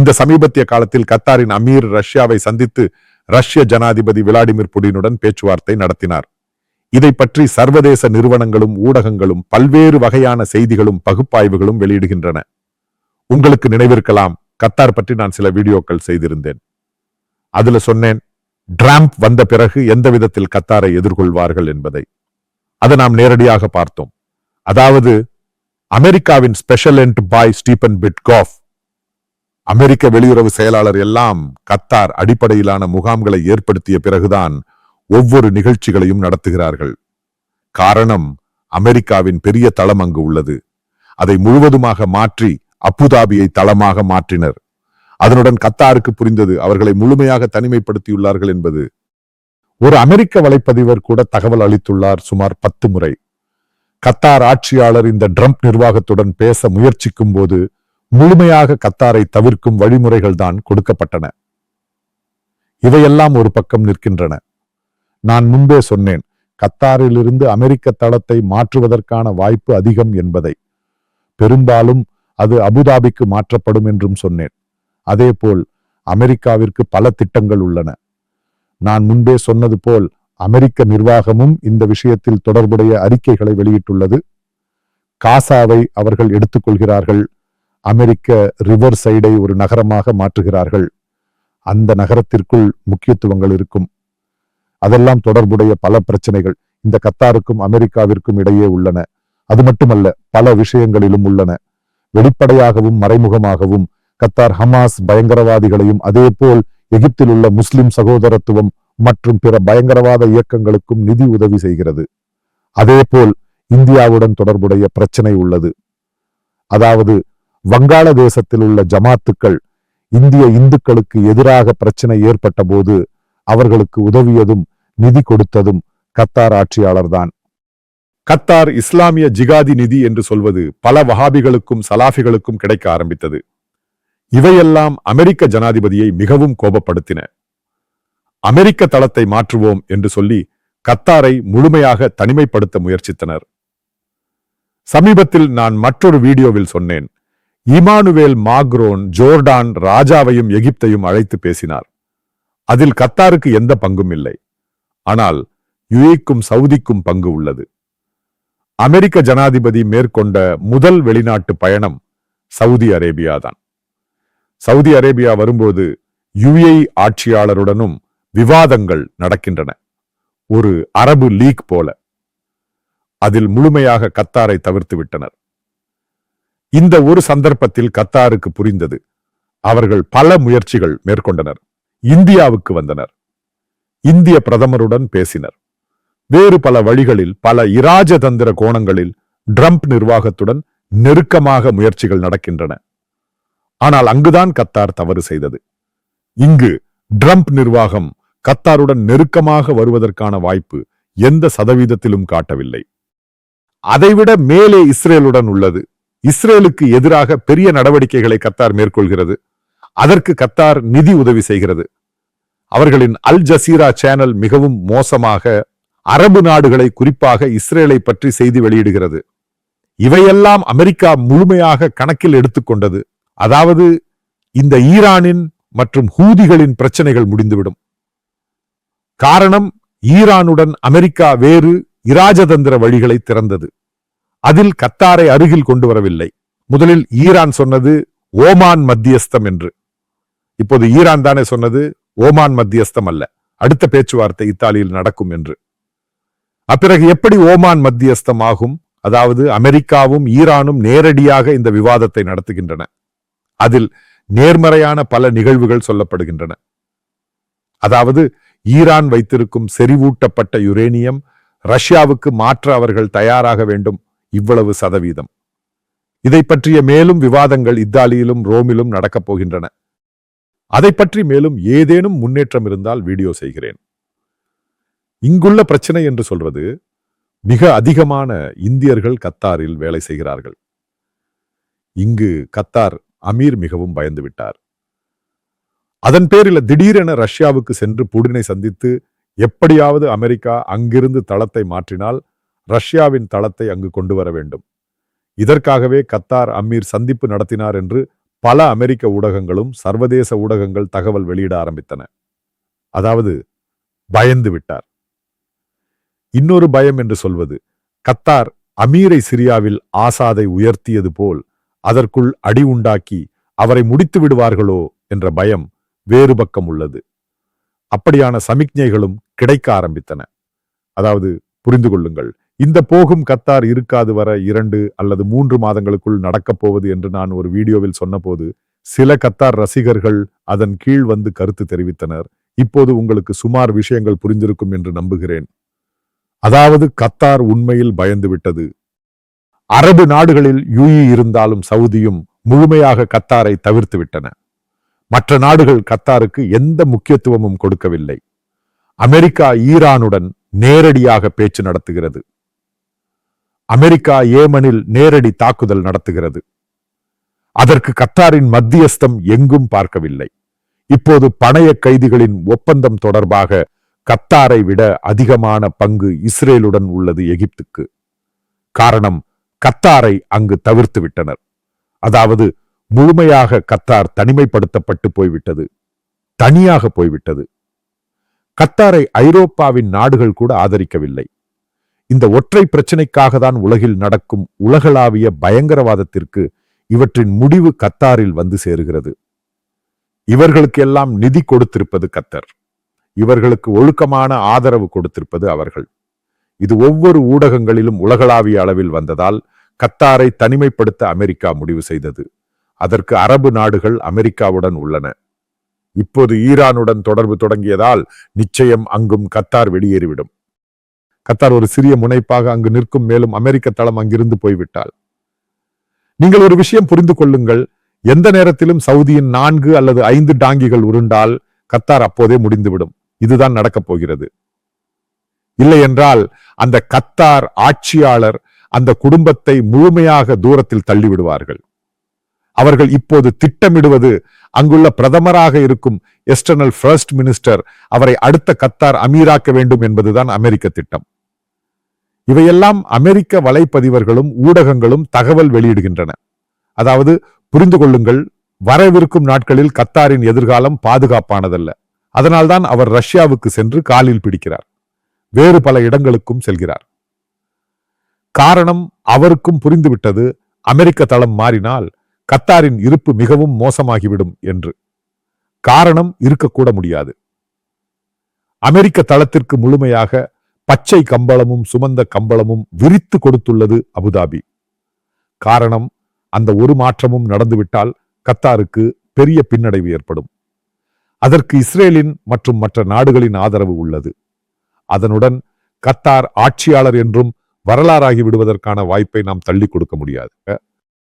இந்த சமீபத்திய காலத்தில் கத்தாரின் அமீர் ரஷ்யாவை சந்தித்து ரஷ்ய ஜனாதிபதி விளாடிமிர் புடினுடன் பேச்சுவார்த்தை நடத்தினார். இதை பற்றி சர்வதேச நிறுவனங்களும் ஊடகங்களும் பல்வேறு வகையான செய்திகளும் பகுப்பாய்வுகளும் வெளியிடுகின்றன. உங்களுக்கு நினைவிருக்கலாம் கத்தார் பற்றி நான் சில வீடியோக்கள் செய்திருந்தேன். அதுல சொன்னேன் டிராம்ப் வந்த பிறகு எந்த விதத்தில் கத்தாரை எதிர்கொள்வார்கள் என்பதை. அதை நாம் நேரடியாக பார்த்தோம். அதாவது அமெரிக்காவின் ஸ்பெஷல் என்ட் பாய் ஸ்டீபன் பிட்காஃப் அமெரிக்க வெளியுறவு செயலாளர் எல்லாம் கத்தார் அடிப்படையிலான முகாம்களை ஏற்படுத்திய பிறகுதான் ஒவ்வொரு நிகழ்ச்சிகளையும் நடத்துகிறார்கள். காரணம் அமெரிக்காவின் பெரிய தளம் அங்கு உள்ளது. அதை முழுவதுமாக மாற்றி அப்புதாபியை தளமாக மாற்றினர். அதனுடன் கத்தாருக்கு புரிந்தது அவர்களை முழுமையாக தனிமைப்படுத்தியுள்ளார்கள் என்பது. ஒரு அமெரிக்க வலைப்பதிவர் கூட தகவல் அளித்துள்ளார் சுமார் பத்து முறை. கத்தார் ஆட்சியாளர் இந்த ட்ரம்ப் நிர்வாகத்துடன் பேச முயற்சிக்கும் போது முழுமையாக கத்தாரை தவிர்க்கும் வழிமுறைகள் தான் கொடுக்கப்பட்டன. இவையெல்லாம் ஒரு பக்கம் நிற்கின்றன. நான் முன்பே சொன்னேன் கத்தாரிலிருந்து அமெரிக்க தளத்தை மாற்றுவதற்கான வாய்ப்பு அதிகம் என்பதை. பெரும்பாலும் அது அபுதாபிக்கு மாற்றப்படும் என்றும் சொன்னேன். அதேபோல் அமெரிக்காவிற்கு பல திட்டங்கள் உள்ளன. நான் முன்பே சொன்னது போல் அமெரிக்க நிர்வாகமும் இந்த விஷயத்தில் தொடர்புடைய அறிக்கைகளை வெளியிட்டுள்ளது. காசாவை அவர்கள் எடுத்துக்கொள்கிறார்கள். அமெரிக்க ரிவர் சைடை ஒரு நகரமாக மாற்றுகிறார்கள். அந்த நகரத்திற்குள் முக்கியத்துவங்கள் இருக்கும். அதெல்லாம் தொடர்புடைய பல பிரச்சனைகள் இந்த கத்தாருக்கும் அமெரிக்காவிற்கும் இடையே உள்ளன. அது மட்டுமல்ல பல விஷயங்களிலும் உள்ளன. வெளிப்படையாகவும் மறைமுகமாகவும் கத்தார் ஹமாஸ் பயங்கரவாதிகளையும் அதேபோல் எகிப்தில் உள்ள முஸ்லிம் சகோதரத்துவம் மற்றும் பிற பயங்கரவாத இயக்கங்களுக்கும் நிதி உதவி செய்கிறது. அதேபோல் இந்தியாவுடன் தொடர்புடைய பிரச்சனை உள்ளது. அதாவது வங்காளதேசத்தில் உள்ள ஜமாத்துக்கள் இந்திய இந்துக்களுக்கு எதிராக பிரச்சனை ஏற்பட்ட போது அவர்களுக்கு உதவியதும் நிதி கொடுத்ததும் கத்தார் ஆட்சியாளர்தான். கத்தார் இஸ்லாமிய ஜிகாதி நிதி என்று சொல்வது பல வஹாபிகளுக்கும் சலாஃபிகளுக்கும் கிடைக்க ஆரம்பித்தது. இவையெல்லாம் அமெரிக்க ஜனாதிபதியை மிகவும் கோபப்படுத்தின. அமெரிக்க தளத்தை மாற்றுவோம் என்று சொல்லி கத்தாரை முழுமையாக தனிமைப்படுத்த முயற்சித்தனர். சமீபத்தில் நான் மற்றொரு வீடியோவில் சொன்னேன். இமானுவேல் மாக்ரோன் ஜோர்டான் ராஜாவையும் எகிப்தையும் அழைத்து பேசினார். அதில் கத்தாருக்கு எந்த பங்கும் இல்லை. ஆனால் யுஏக்கும் சவுதிக்கும் பங்கு உள்ளது. அமெரிக்க ஜனாதிபதி மேற்கொண்ட முதல் வெளிநாட்டு பயணம் சவுதி அரேபியா தான் சவுதி அரேபியா வரும்போது யுஏ ஆட்சியாளருடனும் விவாதங்கள் நடக்கின்றன. ஒரு அரபு லீக் போல. அதில் முழுமையாக கத்தாரை தவிர்த்து விட்டனர். இந்த ஒரு சந்தர்ப்பத்தில் கத்தாருக்கு புரிந்தது. அவர்கள் பல முயற்சிகள் மேற்கொண்டனர். இந்தியாவுக்கு வந்தனர். இந்திய பிரதமருடன் பேசினர். வேறு பல வழிகளில் பல இராஜதந்திர கோணங்களில் ட்ரம்ப் நிர்வாகத்துடன் நெருக்கமாக முயற்சிகள் நடக்கின்றன. ஆனால் அங்குதான் கத்தார் தவறு செய்தது. இங்கு ட்ரம்ப் நிர்வாகம் கத்தாருடன் நெருக்கமாக வருவதற்கான வாய்ப்பு எந்த சதவீதத்திலும் காட்டவில்லை. அதைவிட மேலே இஸ்ரேலுடன் உள்ளது. இஸ்ரேலுக்கு எதிராக பெரிய நடவடிக்கைகளை கத்தார் மேற்கொள்கிறது. அதற்கு கத்தார் நிதி உதவி செய்கிறது. அவர்களின் அல் ஜசீரா சேனல் மிகவும் மோசமாக அரபு நாடுகளை குறிப்பாக இஸ்ரேலை பற்றி செய்தி வெளியிடுகிறது. இவையெல்லாம் அமெரிக்கா முழுமையாக கணக்கில் எடுத்துக்கொண்டது. அதாவது இந்த ஈரானின் மற்றும் ஹூதிகளின் பிரச்சனைகள் முடிந்துவிடும். காரணம் ஈரானுடன் அமெரிக்கா வேறு இராஜதந்திர வழிகளை திறந்தது. அதில் கத்தாரை அருகில் கொண்டு வரவில்லை முதலில் ஈரான் சொன்னது ஓமான் மத்தியஸ்தம் என்று. இப்போது ஈரான் தானே சொன்னது ஓமான் மத்தியஸ்தம் அல்ல. அடுத்த பேச்சுவார்த்தை இத்தாலியில் நடக்கும் என்று. அப்பிறகு எப்படி ஓமான் மத்தியஸ்தம் ஆகும்? அதாவது அமெரிக்காவும் ஈரானும் நேரடியாக இந்த விவாதத்தை நடத்துகின்றன. அதில் நேர்மறையான பல நிகழ்வுகள் சொல்லப்படுகின்றன. அதாவது ஈரான் வைத்திருக்கும் செறிவூட்டப்பட்ட யுரேனியம் ரஷ்யாவுக்கு மாற்ற அவர்கள் தயாராக வேண்டும் இவ்வளவு சதவீதம். இதை பற்றிய மேலும் விவாதங்கள் இத்தாலியிலும் ரோமிலும் நடக்கப் போகின்றன. அதை பற்றி மேலும் ஏதேனும் முன்னேற்றம் இருந்தால் வீடியோ செய்கிறேன். இங்குள்ள பிரச்சனை என்று சொல்வது மிக அதிகமான இந்தியர்கள் கத்தாரில் வேலை செய்கிறார்கள். இங்கு கத்தார் அமீர் மிகவும் பயந்து விட்டார். அதன் பேரில் திடீரென ரஷ்யாவுக்கு சென்று புடினை சந்தித்து எப்படியாவது அமெரிக்கா அங்கிருந்து தளத்தை மாற்றினால் ரஷ்யாவின் தளத்தை அங்கு கொண்டு வர வேண்டும். இதற்காகவே கத்தார் அமீர் சந்திப்பு நடத்தினார் என்று பல அமெரிக்க ஊடகங்களும் சர்வதேச ஊடகங்கள் தகவல் வெளியிட ஆரம்பித்தன. அதாவது பயந்து விட்டார். இன்னொரு பயம் என்று சொல்வது கத்தார் அமீரை சிரியாவில் ஆசாதை உயர்த்தியது போல் அதற்குள் அடி உண்டாக்கி அவரை முடித்து விடுவார்களோ என்ற பயம் வேறு பக்கம் உள்ளது. அப்படியான சமிக்ஞைகளும் கிடைக்க ஆரம்பித்தன. அதாவது புரிந்து கொள்ளுங்கள் இந்த போகும் கத்தார் இருக்காது வர இரண்டு அல்லது மூன்று மாதங்களுக்குள் நடக்கப் போவது என்று நான் ஒரு வீடியோவில் சொன்னபோது சில கத்தார் ரசிகர்கள் அதன் கீழ் வந்து கருத்து தெரிவித்தனர். இப்போது உங்களுக்கு சுமார் விஷயங்கள் புரிந்திருக்கும் என்று நம்புகிறேன். அதாவது கத்தார் உண்மையில் பயந்து விட்டது. அரபு நாடுகளில் யூஇ இருந்தாலும் சவுதியும் முழுமையாக கத்தாரை தவிர்த்து விட்டன. மற்ற நாடுகள் கத்தாருக்கு எந்த முக்கியத்துவமும் கொடுக்கவில்லை. அமெரிக்கா ஈரானுடன் நேரடியாக பேச்சு நடத்துகிறது. அமெரிக்கா ஏமனில் நேரடி தாக்குதல் நடத்துகிறது. அதற்கு கத்தாரின் மத்தியஸ்தம் எங்கும் பார்க்கவில்லை. இப்போது பணைய கைதிகளின் ஒப்பந்தம் தொடர்பாக கத்தாரை விட அதிகமான பங்கு இஸ்ரேலுடன் உள்ளது எகிப்துக்கு. காரணம் கத்தாரை அங்கு தவிர்த்து விட்டனர் அதாவது முழுமையாக கத்தார் தனிமைப்படுத்தப்பட்டு போய்விட்டது. தனியாக போய்விட்டது. கத்தாரை ஐரோப்பாவின் நாடுகள் கூட ஆதரிக்கவில்லை. இந்த ஒற்றை பிரச்சனைக்காக தான் உலகில் நடக்கும் உலகளாவிய பயங்கரவாதத்திற்கு இவற்றின் முடிவு கத்தாரில் வந்து சேருகிறது. இவர்களுக்கெல்லாம் நிதி கொடுத்திருப்பது கத்தர். இவர்களுக்கு ஒழுக்கமான ஆதரவு கொடுத்திருப்பது அவர்கள். இது ஒவ்வொரு ஊடகங்களிலும் உலகளாவிய அளவில் வந்ததால் கத்தாரை தனிமைப்படுத்த அமெரிக்கா முடிவு செய்தது. அதற்கு அரபு நாடுகள் அமெரிக்காவுடன் உள்ளன. இப்போது ஈரானுடன் தொடர்பு தொடங்கியதால் நிச்சயம் அங்கும் கத்தார் வெளியேறிவிடும். கத்தார் ஒரு சிறிய முனைப்பாக அங்கு நிற்கும் மேலும் அமெரிக்க தளம் அங்கிருந்து போய்விட்டால் நீங்கள் ஒரு விஷயம் புரிந்து கொள்ளுங்கள். எந்த நேரத்திலும் சவுதியின் நான்கு அல்லது ஐந்து டாங்கிகள் உருண்டால் கத்தார் அப்போதே முடிந்துவிடும். இதுதான் நடக்கப் போகிறது. இல்லை என்றால் அந்த கத்தார் ஆட்சியாளர் அந்த குடும்பத்தை முழுமையாக தூரத்தில் தள்ளிவிடுவார்கள். அவர்கள் இப்போது திட்டமிடுவது அங்குள்ள பிரதமராக இருக்கும் எஸ்டர்னல் ஃபர்ஸ்ட் மினிஸ்டர் அவரை அடுத்த கத்தார் அமீராக்க வேண்டும் என்பதுதான் அமெரிக்க திட்டம். இவையெல்லாம் அமெரிக்க வலைப்பதிவர்களும் ஊடகங்களும் தகவல் வெளியிடுகின்றன. அதாவது புரிந்து கொள்ளுங்கள் வரவிருக்கும் நாட்களில் கத்தாரின் எதிர்காலம் பாதுகாப்பானதல்ல. அதனால்தான் அவர் ரஷ்யாவுக்கு சென்று காலில் பிடிக்கிறார். வேறு பல இடங்களுக்கும் செல்கிறார். காரணம் அவருக்கும் புரிந்துவிட்டது அமெரிக்க தளம் மாறினால் கத்தாரின் இருப்பு மிகவும் மோசமாகிவிடும் என்று. காரணம் இருக்கக்கூட முடியாது. அமெரிக்க தளத்திற்கு முழுமையாக பச்சை கம்பளமும் சுமந்த கம்பளமும் விரித்து கொடுத்துள்ளது அபுதாபி. காரணம் அந்த ஒரு மாற்றமும் நடந்துவிட்டால் கத்தாருக்கு பெரிய பின்னடைவு ஏற்படும். அதற்கு இஸ்ரேலின் மற்றும் மற்ற நாடுகளின் ஆதரவு உள்ளது. அதனுடன் கத்தார் ஆட்சியாளர் என்றும் வரலாறாகி விடுவதற்கான வாய்ப்பை நாம் தள்ளி கொடுக்க முடியாது.